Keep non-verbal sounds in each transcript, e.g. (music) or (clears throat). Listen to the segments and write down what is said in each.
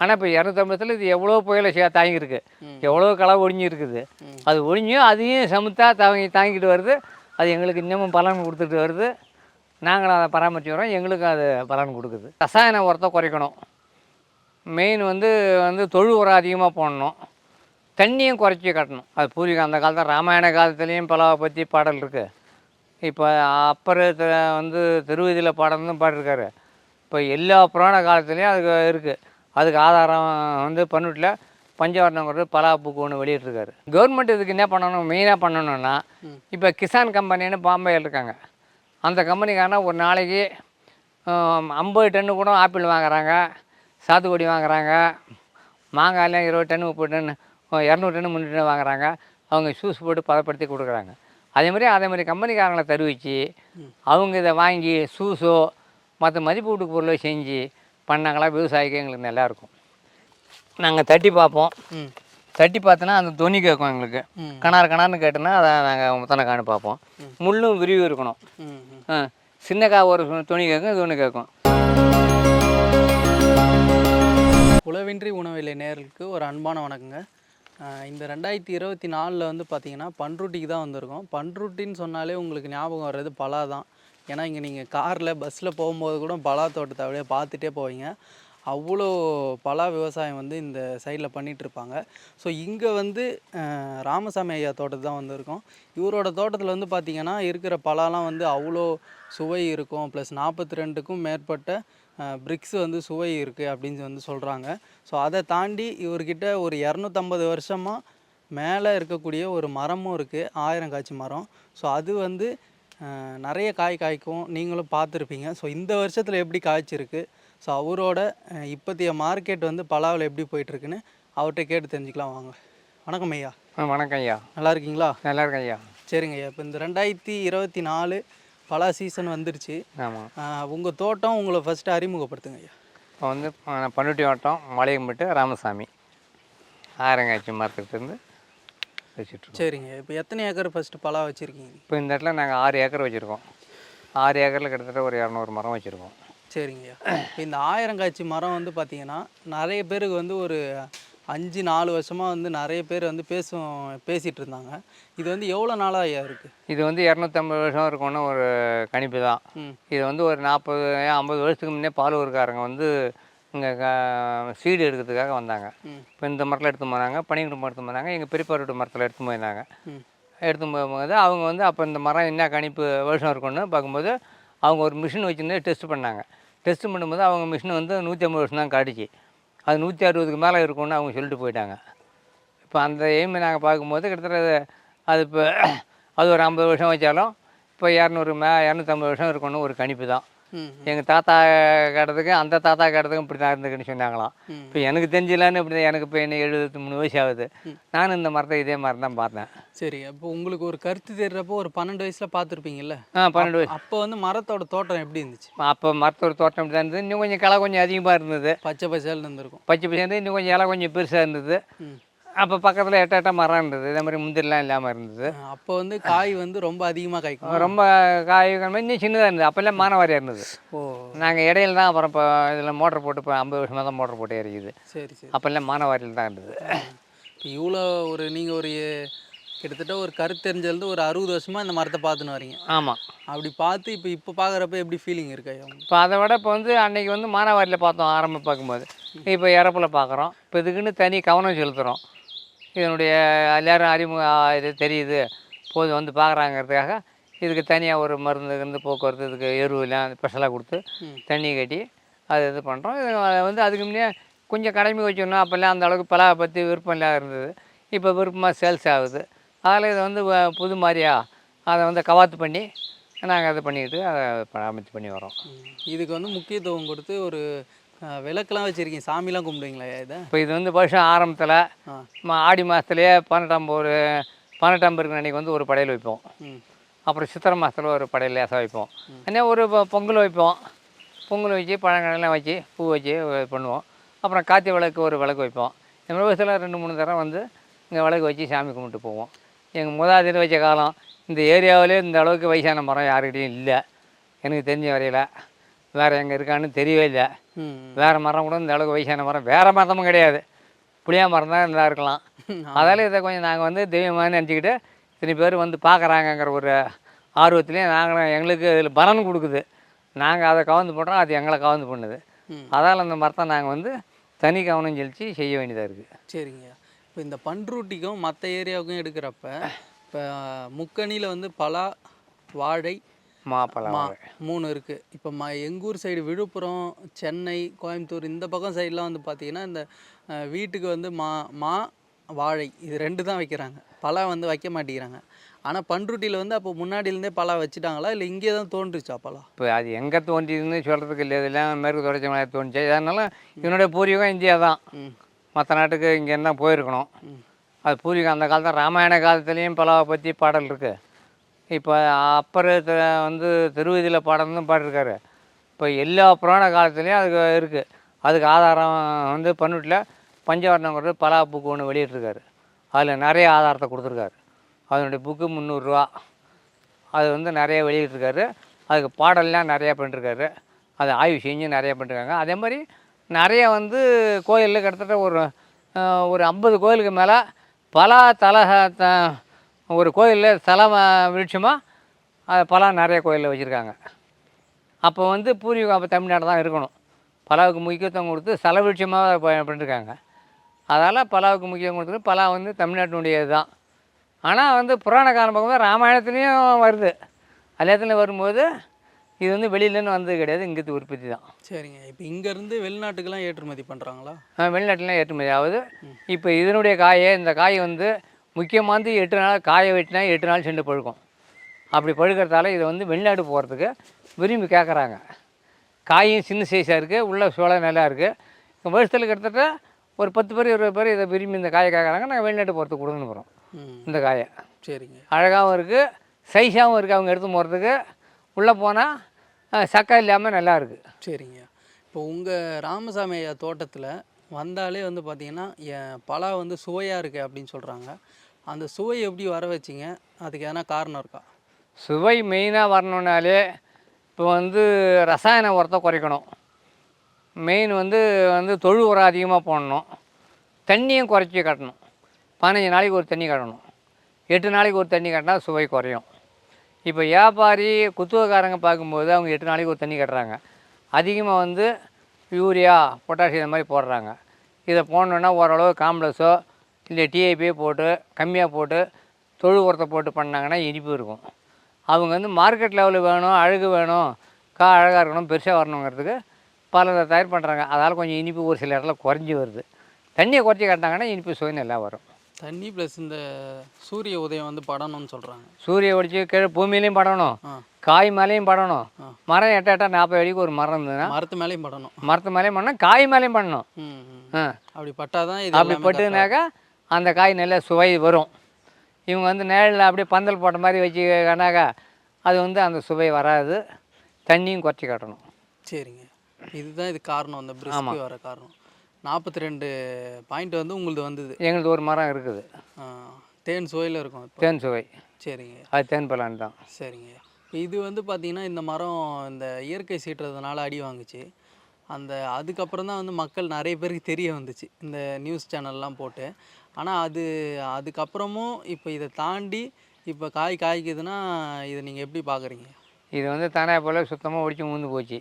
ஆனால் இப்போ இரநூத்தம்பதுல இது எவ்வளோ புயலை சே தாங்கியிருக்கு. எவ்வளோ களை ஒடிஞ்சு இருக்குது அது ஒடிஞ்சும் அதையும் சமத்தா தாங்கி தாங்கிட்டு வருது. அது எங்களுக்கு இன்னமும் பலன் கொடுத்துட்டு வருது. நாங்களும் அதை பராமரித்து வரோம். எங்களுக்கும் அது பலன் கொடுக்குது. ரசாயன உரத்தை குறைக்கணும். மெயின் வந்து வந்து தொழு உரம் அதிகமாக போடணும். தண்ணியும் குறைச்சி கட்டணும். அது பூர்வீகம் அந்த காலத்தில் ராமாயண காலத்துலேயும் பலாவை பற்றி பாடல் இருக்குது இப்போ அப்பர் வந்து திருவதியில் பாடல்னு பாடிருக்காரு. இப்போ எல்லா புராண காலத்துலேயும் அதுக்கு இருக்குது அதுக்கு ஆதாரம் வந்து பன்னுட்டில் பஞ்சவர்ணம் கொடுத்து பலா புக்கு ஒன்று வெளியிட்டிருக்காரு. கவர்மெண்ட் இதுக்கு என்ன பண்ணணும்? மெயினாக பண்ணணும்னா இப்போ கிசான் கம்பெனின்னு பாம்பேயில் இருக்காங்க. அந்த கம்பெனிக்காரனா ஒரு நாளைக்கு ஐம்பது டன்னு கூட ஆப்பிள் வாங்குறாங்க சாத்துக்குடி வாங்குறாங்க மாங்காய்லாம் இருபது டன் முப்பது டன் இரநூறு டன் முந்நூறு டன் வாங்குறாங்க. அவங்க ஜூஸ் போட்டு பதப்படுத்தி கொடுக்குறாங்க. அதே மாதிரி அதே மாதிரி கம்பெனிக்காரங்களை தருவிச்சு அவங்க இதை வாங்கி ஜூஸோ மற்ற மதிப்பீட்டு பொருளோ செஞ்சு பண்ணாங்களா விவசாயிக்கு எங்களுக்கு நல்லா இருக்கும் நாங்கள் தட்டி பார்ப்போம். தட்டி பார்த்தோன்னா அந்த துணி கேட்கும் எங்களுக்கு. ம். கணாறு கணார்னு கேட்டோன்னா அதை நாங்கள் முத்தனை காணு பார்ப்போம். முள்ளும் விரிவு இருக்கணும். சின்னக்கா ஒரு துணி கேட்கும் இது ஒன்று கேட்கும். உழவின்றி உணவில்லை நேர்களுக்கு ஒரு அன்பான வணக்கங்க. இந்த ரெண்டாயிரத்தி இருபத்தி நாலில் வந்து பார்த்தீங்கன்னா பன்ருட்டிக்கு தான் வந்திருக்கோம். பன்ருட்டின்னு சொன்னாலே உங்களுக்கு ஞாபகம் வர்றது பலா தான் ஏன்னா இங்கே நீங்கள் காரில் பஸ்ஸில் போகும்போது கூட பலா தோட்டத்தை அப்படியே பார்த்துட்டே போவீங்க. அவ்வளோ பலா விவசாயம் வந்து இந்த சைடில் பண்ணிகிட்ருப்பாங்க ஸோ இங்கே வந்து ராமசாமி ஐயா தோட்டத்து தான் வந்திருக்கோம். இவரோட தோட்டத்தில் வந்து பார்த்திங்கன்னா இருக்கிற பலாலாம் வந்து அவ்வளோ சுவை இருக்கும். ப்ளஸ் நாற்பத்தி ரெண்டுக்கும் மேற்பட்ட பிரிக்ஸ் வந்து சுவை இருக்குது அப்படின்னு வந்து சொல்கிறாங்க ஸோ அதை தாண்டி இவர்கிட்ட ஒரு இரநூத்தம்பது வருஷமாக மேலே இருக்கக்கூடிய ஒரு மரமும் இருக்குது ஆயிரம் காய்ச்சி மரம். ஸோ அது வந்து நிறைய காய் காய்க்கும். நீங்களும் பார்த்துருப்பீங்க. ஸோ இந்த வருஷத்தில் எப்படி காய்ச்சிருக்கு? ஸோ அவரோட அஹ், இப்போதைய மார்க்கெட் வந்து பலாவில் எப்படி போயிட்டுருக்குன்னு அவர்கிட்ட கேட்டு தெரிஞ்சுக்கலாம் வாங்க. வணக்கம் ஐயா. ஆ வணக்கம் ஐயா. நல்லா இருக்கீங்களா? நல்லா இருக்கேன் ஐயா. சரிங்க ஐயா. இப்போ இந்த ரெண்டாயிரத்தி இருபத்தி நாலு பலா சீசன் வந்துருச்சு. ஆமாம் உங்கள் தோட்டம் உங்களை ஃபஸ்ட்டு அறிமுகப்படுத்துங்க ஐயா. இப்போ வந்து பண்ருட்டி வட்டம் மலையம்பட்டு ராமசாமி. ஆரங்காய்ச்சி மரத்துக்கிட்டேருந்து வச்சுட்ருக்கோம். சரிங்க. இப்போ எத்தனை ஏக்கர் ஃபஸ்ட்டு பலா வச்சுருக்கீங்க? இப்போ இந்த இடத்துல நாங்கள் ஆறு ஏக்கர் வச்சுருக்கோம். ஆறு ஏக்கரில் கிட்டத்தட்ட ஒரு இரநூறு மரம் வச்சுருக்கோம். இப்போ இந்த ஆயிரங்காய்ச்சி மரம் வந்து பார்த்தீங்கன்னா நிறைய பேருக்கு வந்து ஒரு அஞ்சு நாலு வருஷமாக வந்து நிறைய பேர் வந்து பேசும் பேசிகிட்டு இருந்தாங்க இது வந்து எவ்வளோ நாளாக ஐயா இருக்குது இது வந்து இரநூத்தம்பது வருஷம் இருக்கும்னு ஒரு கணிப்பு தான். இது வந்து ஒரு நாற்பது ஐம்பது வருஷத்துக்கு முன்னே பாலூர்காரங்க வந்து இங்கே சீடு எடுக்கிறதுக்காக வந்தாங்க. இப்போ இந்த மரத்தில் எடுத்து போனாங்க பனிக்குடு மரத்து போனாங்க எங்கள் பெரியப்பாரோட மரத்தில் எடுத்து போயிருந்தாங்க. எடுத்து போகும்போது அவங்க வந்து அப்போ இந்த மரம் என்ன கணிப்பு வருஷம் இருக்கும்னு பார்க்கும்போது அவங்க ஒரு மிஷின் வச்சுருந்து டெஸ்ட் பண்ணாங்க. டெஸ்ட் பண்ணும்போது அவங்க மிஷின் வந்து நூற்றி ஐம்பது வருஷம் தான் காட்டுச்சு. அது நூற்றி அறுபதுக்கு மேலே இருக்கும்னு அவங்க சொல்லிட்டு போயிட்டாங்க. இப்போ அந்த எய்மை நாங்கள் பார்க்கும்போது கிட்டத்தட்ட அது- இப்போ அது ஒரு ஐம்பது வருஷம் வச்சாலும் இப்போ இரநூறு மே இரநூத்தம்பது வருஷம் இருக்கும்னு ஒரு கணிப்பு தான். எங்கள் தாத்தா கேட்டதுக்கு அந்த தாத்தா கேட்டதுக்கும் இப்படி தான் இருந்துக்குன்னு சொன்னாங்களாம். இப்போ எனக்கு தெரிஞ்சலான்னு இப்படி எனக்கு இப்போ என்ன எழுபத்தி மூணு வயசு ஆகுது. நானும் இந்த மரத்தை இதே மாதிரி தான் பார்த்தேன். சரி அப்போ உங்களுக்கு ஒரு கருத்து தெரிறப்போ ஒரு பன்னெண்டு வயசில் பார்த்துருப்பீங்கல்ல? ஆ பன்னெண்டு வயசு. அப்போ வந்து மரத்தோட தோட்டம் எப்படி இருந்துச்சு? அப்போ மரத்தோட தோட்டம் இப்படி தான் இருந்தது. இன்னும் கொஞ்சம் களை கொஞ்சம் அதிகமாக இருந்தது. பச்சை பச்சைன்னு இருந்திருக்கும். பச்சை இருந்து இன்னும் கொஞ்சம் இலை கொஞ்சம் பெருசாக இருந்தது. அப்போ பக்கத்தில் எட்ட எட்ட மரம் இருந்தது. இதே மாதிரி முந்திரிலாம் இல்லாமல் இருந்தது. அப்போ வந்து காய் வந்து ரொம்ப அதிகமாக காய்க்கும்? ரொம்ப காய் இன்னும் சின்னதாக இருந்தது. அப்போல்லாம் மானவாரியாக இருந்தது. ஓ. நாங்கள் இடையில தான் அப்புறம் இப்போ இதில் மோட்டர் போட்டு இப்போ ஐம்பது வருஷமாக தான் மோட்டர் போட்டு இறக்கிது சரி சரி. அப்போல்லாம் மானவாரியில் தான் இருந்தது. இப்போ இவ்வளோ ஒரு நீங்கள் ஒரு கிட்டத்தட்ட ஒரு கருத்து தெரிஞ்சது ஒரு அறுபது வருஷமாக இந்த மரத்தை பார்த்துன்னு வரீங்க. ஆமாம் அப்படி பார்த்து இப்போ இப்போ பார்க்குறப்ப எப்படி ஃபீலிங் இருக்கு? இப்போ அதை விட இப்போ வந்து அன்னைக்கு வந்து மானாவாரியில் பார்த்தோம் ஆரம்ப பார்க்கும்போது. இப்போ இறப்பில் பார்க்குறோம். இப்போ இதுக்குன்னு தனி கவனம் செலுத்துகிறோம் இதனுடைய எல்லாரும் அறிமுக இது தெரியுது. போது வந்து பார்க்குறாங்கிறதுக்காக இதுக்கு தனியாக ஒரு மருந்து இருந்து போக்குவரத்து இதுக்கு எருவெல்லாம் ஸ்பெஷலாக கொடுத்து. தண்ணி கட்டி அது இது பண்ணுறோம் இது வந்து அதுக்கு முன்னே கொஞ்சம் கடமை வச்சிடணும் அப்போல்லாம் அந்த அளவுக்கு பலா பற்றி விருப்பம் இல்லாத இருந்தது. இப்போ விருப்பமாக சேல்ஸ் ஆகுது. அதில் இதை வந்து புது மாதிரியா அதை வந்து கவாத்து பண்ணி நாங்கள் அதை பண்ணிக்கிட்டு அதை பராமரித்து பண்ணி வரோம். இதுக்கு வந்து முக்கியத்துவம் கொடுத்து ஒரு அஹ், விளக்கெல்லாம் வச்சுருக்கீங்க சாமிலாம் கும்பிடுவீங்களா இதை? இப்போ இது வந்து வருஷம் ஆரம்பத்தில் ஆடி மாதத்துலேயே பன்னெண்டாம் ஒரு பன்னெண்டாம் பெருக்கு அன்றைக்கி வந்து ஒரு படையல் வைப்போம். அப்புறம் சித்திரை மாதத்தில் ஒரு படையல் லேசாக வைப்போம். அண்ணே ஒரு பொங்கல் வைப்போம். பொங்கல் வச்சு பழங்கள்லாம் வச்சு பூ வச்சு பண்ணுவோம். அப்புறம் காத்தி விளக்கு ஒரு விளக்கு வைப்போம். இந்த மாதிரி ரெண்டு மூணு தடவை வந்து இங்கே விளக்கு வச்சு சாமி கும்பிட்டு போவோம். எங்கள் மூதாதையர் வச்ச காலம்? இந்த ஏரியாவிலே இந்த அளவுக்கு வயசான மரம் யாருக்கிட்டையும் இல்லை. எனக்கு தெரிஞ்ச வரையில் வேறு எங்கே இருக்கான்னு தெரியவே இல்லை. வேறு மரம் கூட இந்த அளவுக்கு வயசான மரம் வேறு மரமும் கிடையாது. புளியா மரம் தான் இருந்தால் இருக்கலாம். அதால் இதை கொஞ்சம் நாங்கள் வந்து தெய்வமாக நினச்சிக்கிட்டு இத்தனை பேர் வந்து பார்க்குறாங்கங்கிற ஒரு ஆர்வத்திலே நாங்களும் எங்களுக்கு இதில் பலன் கொடுக்குது. நாங்கள் அதை கவர்ந்து போடுறோம் அது எங்களை கவர்ந்து பண்ணுது. அதால் அந்த மரத்தை நாங்கள் வந்து தனி கவனம் செலுத்தி செய்ய வேண்டியதாக இருக்குது சரிங்க. இப்போ இந்த பண்ருட்டிக்கும் மற்ற ஏரியாவுக்கும் எடுக்கிறப்ப இப்போ முக்கணியில் வந்து பலா வாழை மாப்பழம் மூணு இருக்குது இப்போ ம எங்கள் ஊர் சைடு விழுப்புரம் சென்னை கோயம்புத்தூர் இந்த பக்கம் சைட்லாம் வந்து பார்த்தீங்கன்னா இந்த வீட்டுக்கு வந்து மா மா வாழை இது ரெண்டு தான் வைக்கிறாங்க. பலா வந்து வைக்க மாட்டேங்கிறாங்க. ஆனால் பண்ருட்டியில் வந்து அப்போ முன்னாடியிலேருந்தே பலா வச்சுட்டாங்களா? இல்லை இங்கே தான் தோன்றுச்சா பலா? இப்போ அது எங்கே தோன்றியதுன்னு சொல்கிறதுக்கு இல்லை. இதெல்லாம் மேற்கு தொடர்ச்சி மலை தோணுச்சு அதனால இதனுடைய பூர்வீகம் இந்தியா தான். மற்ற நாட்டுக்கு இங்கே தான் போயிருக்கணும் அது பூர்வீகம் அந்த காலத்தில் ராமாயண காலத்துலேயும் பலாவை பற்றி பாடல் இருக்குது இப்போ அப்பர் வந்து திருவதியில் பாடல்னு பாடிருக்காரு. இப்போ எல்லா புராண காலத்துலேயும் அதுக்கு இருக்குது அதுக்கு ஆதாரம் வந்து பன்னுட்டில் பஞ்சவர்ணங்கிறது பலா புக்கு ஒன்று வெளியிட்டிருக்காரு. அதில் நிறைய ஆதாரத்தை கொடுத்துருக்காரு. அதனுடைய புக்கு முந்நூறுரூவா அது வந்து நிறைய வெளியிட்டிருக்காரு. அதுக்கு பாடல்லாம் நிறையா பண்ணிருக்காரு. அதை ஆய்வு செஞ்சு நிறைய பண்ணிருக்காங்க. அதே மாதிரி நிறைய வந்து கோயிலில் கிட்டத்தட்ட ஒரு ஒரு ஐம்பது கோயிலுக்கு மேலே பலா தலை த ஒரு கோயிலில் தலை விருட்சமாக அது பலா நிறைய கோயிலில் வச்சுருக்காங்க. அப்போ வந்து பூர்வீகம் அப்போ தமிழ்நாடு தான் இருக்கணும். பலாவுக்கு முக்கியத்துவம் கொடுத்து சல விருட்சமாக பண்ணிருக்காங்க. அதால் பலாவுக்கு முக்கியம் கொடுத்துட்டு பலா வந்து தமிழ்நாட்டினுடைய இதுதான் ஆனால் வந்து புராண காலம் பார்க்கும்போது ராமாயணத்துலேயும் வருது. எல்லாத்துலேயும் வரும்போது இது வந்து வெளியிலேருந்து வந்தது கிடையாது இங்கத்து உற்பத்தி தான். சரிங்க. இப்போ இங்கேருந்து வெளிநாட்டுக்கெல்லாம் ஏற்றுமதி பண்ணுறாங்களா வெளிநாட்டிலாம் ஏற்றுமதி. ஆகுது இப்போ இதனுடைய காயை இந்த காய் வந்து முக்கியமானது எட்டு நாள் காய வெட்டினா எட்டு நாள் சென்று பழுக்கும். அப்படி பழுக்கிறதால இதை வந்து வெளிநாடு போகிறதுக்கு விரும்பி கேட்குறாங்க காயும் சின்ன சைஸாக இருக்குது உள்ள சோள நல்லா இருக்குது வருஷத்தில் கிட்டத்தட்ட ஒரு பத்து பேர் இருபது பேர் இதை விரும்பி இந்த காயை கேட்குறாங்க நாங்கள் வெளிநாட்டு போகிறதுக்கு கொடுத்துன்னு போகிறோம் இந்த காயை. சரிங்க. அழகாகவும் இருக்குது சைஸாகவும் இருக்குது அவங்க எடுத்து போகிறதுக்கு உள்ளே போனால் சக்கை இல்லாமல் நல்லா இருக்குது சரிங்க. இப்போ உங்கள் ராமசாமி ஐயா தோட்டத்தில் வந்தாலே வந்து பார்த்தீங்கன்னா என் பலா வந்து சுவையாக இருக்குது அப்படின்னு சொல்கிறாங்க அந்த சுவை எப்படி வர வச்சிங்க? அதுக்கு எதனா காரணம் இருக்கா? சுவை மெயினாக வரணுன்னாலே இப்போ வந்து ரசாயன உரத்தை குறைக்கணும். மெயின் வந்து வந்து தொழு உரம் அதிகமாக போடணும். தண்ணியும் குறைச்சி கட்டணும். பதினஞ்சு நாளைக்கு ஒரு தண்ணி கட்டணும். எட்டு நாளைக்கு ஒரு தண்ணி கட்டினா சுவை குறையும். இப்போ வியாபாரி குத்துவக்காரங்க பார்க்கும்போது அவங்க எட்டு நாளைக்கு ஒரு தண்ணி கட்டுறாங்க. அதிகமாக வந்து யூரியா பொட்டாசியம் இந்த மாதிரி போடுறாங்க. இதை போடணுன்னா ஓரளவு காம்ப்ளெக்ஸோ இல்லை டிஐபியோ போட்டு கம்மியாக போட்டு தொழு உரத்தை போட்டு பண்ணாங்கன்னா இனிப்பு இருக்கும். அவங்க வந்து மார்க்கெட் லெவலில் வேணும் அழகு வேணும் கா அழகாக இருக்கணும் பெருசாக வரணுங்கிறதுக்கு பல தயார் பண்ணுறாங்க அதால் கொஞ்சம் இனிப்பு ஒரு சில இடத்துல குறைஞ்சி வருது. தண்ணியை குறைச்சி கட்டினாங்கன்னா இனிப்பு சுவை நல்லா வரும். தண்ணி ப்ளஸ் இந்த சூரிய உதயம் வந்து படணும்னு சொல்கிறாங்க சூரிய ஒளிச்சு கீழே பூமியிலையும் படணும். காய் மேலேயும் படணும். மரம் எட்ட எட்ட நாற்பது அடிக்கு ஒரு மரம் இருந்ததுன்னா மரத்து மேலேயும் படணும். மரத்து மேலேயும் பண்ணணும் காய் மேலேயும் பண்ணணும் அப்படி பட்டாதான் இது அப்படி பட்டுனாக்கா அந்த காய் நல்ல சுவை வரும். இவங்க வந்து நேரில் அப்படியே பந்தல் போட்ட மாதிரி வச்சுக்கனாக்கா அது வந்து அந்த சுவை வராது. தண்ணியும் குறைச்சி கட்டணும். சரிங்க. இதுதான் இது காரணம். அந்த வர காரணம். நாற்பத்தி ரெண்டு பாயிண்ட் வந்து உங்களுது வந்தது. எங்களுக்கு ஒரு மரம் இருக்குது. தேன் சுவையில் இருக்கும் இப்போ. தேன் சுவை. சரிங்க. அது தேன் பலான் தான். சரிங்க. இது வந்து பார்த்தீங்கன்னா இந்த மரம் இந்த இயற்கை சீட்டுறதுனால அடி வாங்குச்சு. அந்த அதுக்கப்புறம் தான் வந்து மக்கள் நிறைய பேருக்கு தெரிய வந்துச்சு. இந்த நியூஸ் சேனல்லாம் போட்டு. ஆனால் அது அதுக்கப்புறமும் இப்போ இதை தாண்டி இப்போ காய் காய்க்குதுன்னா இதை நீங்கள் எப்படி பார்க்குறீங்க? இது வந்து தானே போல் சுத்தமாக ஒடிச்சு ஊந்து போச்சு.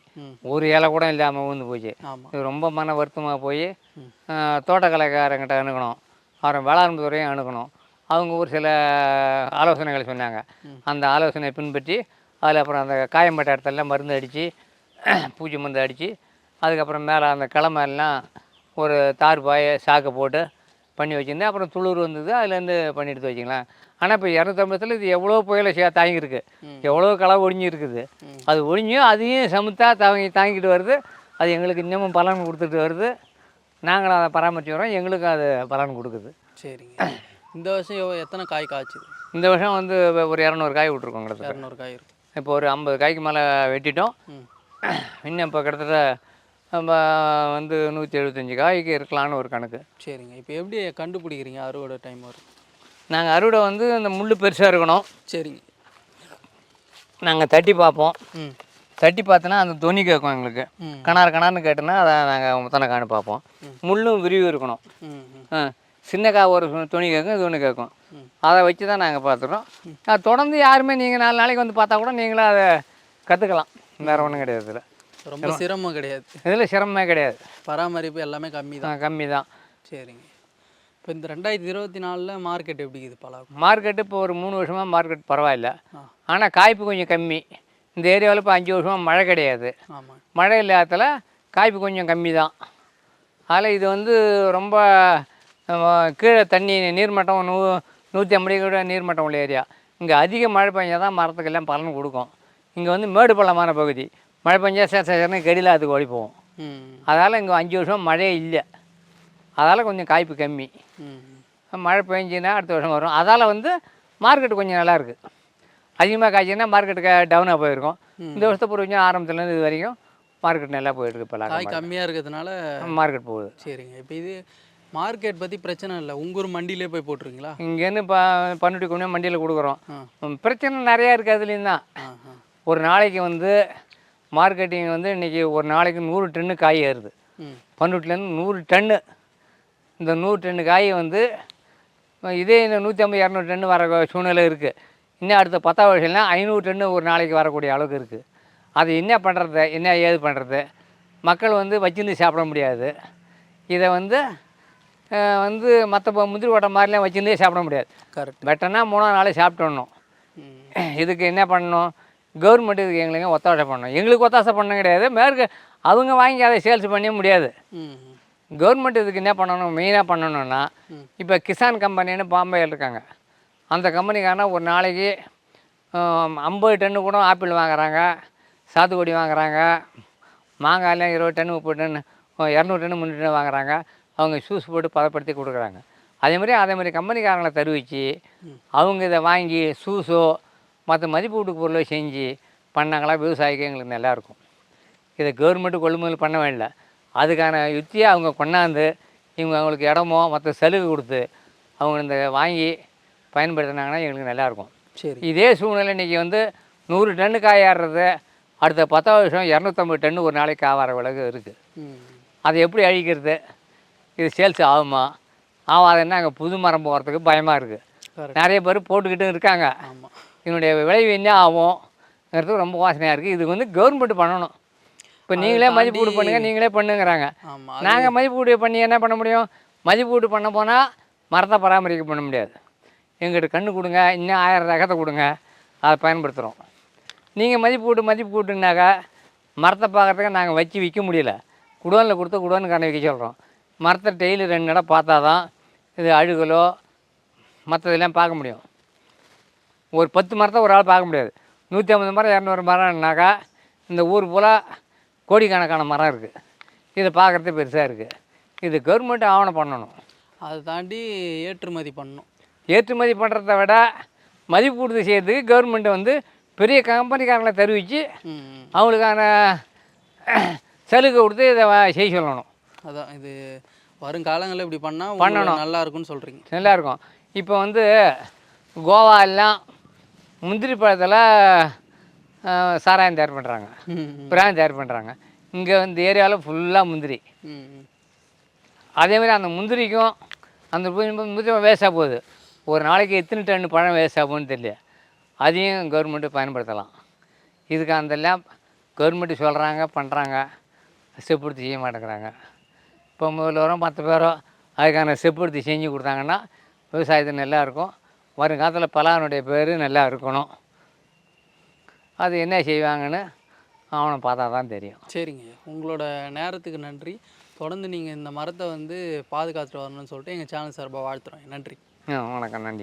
ஒரு இலை கூட இல்லாமல் ஊந்து போச்சு. இது ரொம்ப மன வருத்தமாக போய். தோட்டக்கலைக்காரங்கிட்ட அணுகணும். அப்புறம் வேளாண் துறையும் அணுகணும். அவங்க ஒரு சில ஆலோசனைகள் சொன்னாங்க. அந்த ஆலோசனை பின்பற்றி அதில் அப்புறம் அந்த காயம்பட்ட இடத்துலலாம் மருந்து அடித்து (clears throat) பூச்சி மருந்து அடித்து அதுக்கப்புறம் மேலே அந்த கிழமை எல்லாம் ஒரு தார் பாயை சாக்கை போட்டு பண்ணி வச்சுருந்தேன். அப்புறம் துளிர் வந்தது அதுலேருந்து பண்ணி எடுத்து வச்சுக்கலாம். ஆனால் இப்போ இரநூத்தம்பதுல இது எவ்வளோ புயலை சே தாங்கியிருக்கு. எவ்வளோ களை ம். அது ஒடிஞ்சும் அதையும் சமத்தா தாங்கி தாங்கிட்டு வருது. அது எங்களுக்கு இன்னமும் பலன் கொடுத்துட்டு வருது. நாங்களும் அதை பராமரித்து வரோம் எங்களுக்கும் அது பலன் கொடுக்குது. சரிங்க. இந்த வருஷம் எத்தனை காய் காய்ச்சுது? இந்த வருஷம் வந்து ஒரு இரநூறு காய் விட்ருக்கோம் கிட்டத்தட்ட. இரநூறு காய் இருக்கும் இப்போ ஒரு ஐம்பது காய்க்கு மேலே வெட்டிட்டோம். இன்னும் இப்போ கிட்டத்தட்ட நம்ம வந்து நூற்றி எழுபத்தஞ்சி காய்க்கு இருக்கலான்னு ஒரு கணக்கு. சரிங்க. இப்போ எப்படி கண்டுபிடிக்கிறீங்க அறுவடை டைம் வரும் நாங்கள் அறுவடை வந்து அந்த முள் பெருசாக இருக்கணும். சரிங்க. நாங்கள் தட்டி பார்ப்போம். தட்டி பார்த்தோன்னா அந்த துணி கேட்கும் எங்களுக்கு. கணார் கணார்னு கேட்டோன்னா அதை நாங்கள் முத்தனை காணு பார்ப்போம். முள்ளும் விரிவு இருக்கணும். ம் ம். ஆ சின்ன கா ஒரு துணி கேட்கும் இது ஒன்று கேட்கும். அதை வச்சு தான் நாங்கள் பார்த்துறோம் அது தொடர்ந்து யாருமே நீங்கள் நாலு நாளைக்கு வந்து பார்த்தா கூட நீங்களும் அதை கற்றுக்கலாம் வேறு ஒன்றும் கிடையாது இதில். ரொம்ப சிரமம். கிடையாது. இதில் சிரமமே கிடையாது. பராமரிப்பு எல்லாமே கம்மி தான். கம்மி தான். சரிங்க. இப்போ இந்த ரெண்டாயிரத்தி இருபத்தி நாலில் மார்க்கெட் எப்படி இருக்குது பலாவுக்கு? மார்க்கெட்டு இப்போ ஒரு மூணு வருஷமாக மார்க்கெட் பரவாயில்ல. ஆனால் காய்ப்பு கொஞ்சம் கம்மி. இந்த ஏரியாவில் இப்போ அஞ்சு வருஷமாக மழை கிடையாது. ஆமாம் மழை இல்லாததால் காய்ப்பு கொஞ்சம் கம்மி தான். அதில் இது வந்து ரொம்ப கீழே தண்ணி நீர்மட்டம் நூ நூற்றி ஐம்பது கூட நீர்மட்டம் உள்ள ஏரியா. இங்கே அதிக மழை பெஞ்சால் தான் மரத்துக்கெல்லாம் பலன் கொடுக்கும். இங்கே வந்து மேடு பள்ளமான பகுதி. மழை பெஞ்சா சேர சேர்னு கெடியில் அதுக்கு ஓடி போகும் ம். அதால் இங்கே அஞ்சு வருஷம் மழையே இல்லை. அதால் கொஞ்சம் காய்ப்பு கம்மி. மழை பெஞ்சுன்னா அடுத்த வருஷம் வரும். அதால் வந்து மார்க்கெட் கொஞ்சம் நல்லா இருக்கு. அதிகமாக காய்ச்சின்னா மார்க்கெட்டுக்கு டவுனாக போயிருக்கும். இந்த வருஷத்தை பொறுத்த ஆரம்பத்துலேருந்து இது வரைக்கும் மார்க்கெட் நல்லா போயிருக்கு இப்போ காய் கம்மியாக இருக்கிறதுனால மார்க்கெட் போகுது. சரிங்க. இப்போ இது மார்க்கெட் பற்றி பிரச்சனை இல்லை. உங்கூர் மண்டியிலே போய் போட்டுருங்களா இங்கேருந்து இப்போ பன்னுட்டி கொண்டு மண்டியில் கொடுக்குறோம். பிரச்சனை நிறையா இருக்குது அதுலேயும் தான் ஒரு நாளைக்கு வந்து மார்க்கெட்டிங் வந்து இன்றைக்கி ஒரு நாளைக்கு நூறு டன்னு காய் ஏறுது. ம். பன்ருட்டிலேருந்து நூறு டன்னு இந்த நூறு டன்னு காய் வந்து இதே இந்த நூற்றி ஐம்பது இரநூறு டன்னு வர சூழ்நிலை இருக்குது இன்னும் அடுத்த பத்தாவது வருஷம்லாம் ஐநூறு டன்னு ஒரு நாளைக்கு வரக்கூடிய அளவுக்கு இருக்குது அது என்ன பண்ணுறது என்ன ஏது பண்ணுறது மக்கள் வந்து வச்சிருந்து சாப்பிட முடியாது. இதை வந்து வந்து மற்ற முந்திரி ஓட்டை மாதிரிலாம் வச்சிருந்தே சாப்பிட முடியாது. கரெக்ட். வெட்டனா மூணாவது நாளே சாப்பிட்டுடணும். இதுக்கு என்ன பண்ணணும்? கவர்மெண்ட் இதுக்கு எங்களுக்கு ஒத்தாசை பண்ணணும் எங்களுக்கு ஒத்தாசை பண்ண கிடையாது. மேற்கு அவங்க வாங்கி அதை சேல்ஸ் பண்ணவே முடியாது. கவர்மெண்ட் இதுக்கு என்ன பண்ணணும்? மெயினாக பண்ணணும்னா. இப்போ கிசான் கம்பெனின்னு பாம்பேயில் இருக்காங்க. அந்த கம்பெனிக்காரனா ஒரு நாளைக்கு ஐம்பது டன்னு கூட ஆப்பிள் வாங்குறாங்க சாத்துக்குடி வாங்குறாங்க மாங்காய்லாம் இருபது டன் முப்பது டன் இரநூறு டன் முந்நூறு டன் வாங்குறாங்க. அவங்க ஜூஸ் போட்டு பதப்படுத்தி கொடுக்குறாங்க. அதே மாதிரி அதே மாதிரி கம்பெனிக்காரங்களை தருவிச்சு அவங்க இதை வாங்கி ஜூஸோ மற்ற மதிப்பு கூட்டு பொருளோ செஞ்சு பண்ணாங்களா விவசாயிக்கு எங்களுக்கு நல்லா இருக்கும் இதை கவர்மெண்ட்டு கொள்முதல் பண்ண வேண்டாம் அதுக்கான யுத்தியை அவங்க கொண்டாந்து இவங்க அவங்களுக்கு இடமோ மற்ற சலுகை கொடுத்து அவங்க இந்த வாங்கி பயன்படுத்தினாங்கன்னா எங்களுக்கு நல்லாயிருக்கும். சரி. இதே சூழ்நிலை இன்றைக்கி வந்து நூறு டன்னு காய் ஏறுறது அடுத்த பத்தாவது வருஷம் இரநூத்தம்பது டன்னு ஒரு நாளைக்கு ஆவார விலகு இருக்குது அதை எப்படி அழிக்கிறது? இது சேல்ஸ் ஆகுமா? ஆகாதுன்னா அங்கே புது மரம் போகிறதுக்கு பயமாக இருக்குது நிறைய பேர் போட்டுக்கிட்டும் இருக்காங்க. ஆமாம் இதனுடைய விளைவு என்ன ஆகும்ங்கிறது ரொம்ப வாசனையாக இருக்குது இது வந்து கவர்மெண்ட் பண்ணணும். இப்போ நீங்களே மதிப்பீடு பண்ணுங்கள் நீங்களே பண்ணுங்கிறாங்க. நாங்கள் மதிப்பீடு பண்ணி என்ன பண்ண முடியும்? மதிப்பீடு பண்ண போனால் மரத்தை பராமரிக்க பண்ண முடியாது. எங்கிட்ட கன்று கொடுங்க இன்னும் ஆயிரம் ரகத்தை கொடுங்க அதை பயன்படுத்துகிறோம் நீங்கள் மதிப்பீடு மதிப்பீட்டுனாக்கா மரத்தை பார்க்குறதுக்கு நாங்கள் வச்சு விற்க முடியல. குடோனில் கொடுத்து குடோனுக்கான விற்க சொல்கிறோம் மரத்தை டெய்லி ரெண்டு நட பார்த்தா தான் இது அழுகலோ மற்றதெல்லாம் பார்க்க முடியும். ஒரு பத்து மரத்தை ஒரு ஆள் பார்க்க முடியாது. நூற்றி ஐம்பது மரம் இரநூறு மரம்னாக்கா இந்த ஊர் பூரா கோடிக்கணக்கான மரம் இருக்குது இதை பார்க்குறது பெருசாக இருக்குது இது கவர்மெண்ட் ஆவணம் பண்ணணும். அதை தாண்டி ஏற்றுமதி பண்ணணும். ஏற்றுமதி பண்ணுறத விட மதிப்பு கொடுத்து செய்யறதுக்கு கவர்மெண்ட் வந்து பெரிய கம்பெனிக்காரங்களை தெரிவித்து. அவங்களுக்கான சலுகை கொடுத்து இதை செய்ய சொல்லணும். அதான் இது வருங்காலங்களில் இப்படி பண்ணால் பண்ணணும். நல்லா இருக்கும்னு சொல்கிறீங்க நல்லா இருக்கும். இப்போ வந்து கோவா எல்லாம் முந்திரி பழத்தில் சாராயம் தயார் பண்ணுறாங்க ம் ம். பிரான் தயார் பண்ணுறாங்க இங்கே இந்த ஏரியாவில் ஃபுல்லாக முந்திரி. ம் ம். அதே மாதிரி அந்த முந்திரிக்கும் அந்த முந்திரி வேஸ்ட்டாக போகுது. ஒரு நாளைக்கு எத்தனை டன் பழம் வேஸ்ட் ஆகும்னு தெரியல. அதையும் கவர்மெண்ட்டு பயன்படுத்தலாம். இதுக்கு அதெல்லாம் கவர்மெண்ட்டு சொல்கிறாங்க பண்ணுறாங்க செப்படுத்தி செய்ய மாட்டேங்கிறாங்க. இப்போ முதல்வரோ மற்ற பேரோ அதுக்கான செப்படுத்தி செஞ்சு கொடுத்தாங்கன்னா விவசாயத்து நல்லா இருக்கும். வருங்காலத்தில் பலானுடைய பேர் நல்லா இருக்கணும். அது என்ன செய்வாங்கன்னு அவனை பார்த்தா தான் தெரியும். சரிங்க. உங்களோட நேரத்துக்கு நன்றி. தொடர்ந்து நீங்கள் இந்த மரத்தை வந்து பாதுகாத்துட்டு வரணும்னு சொல்லிட்டு எங்கள் சேனல் சார்பாக வாழ்த்துறோம். நன்றி. ஆ, வணக்கம். நன்றி.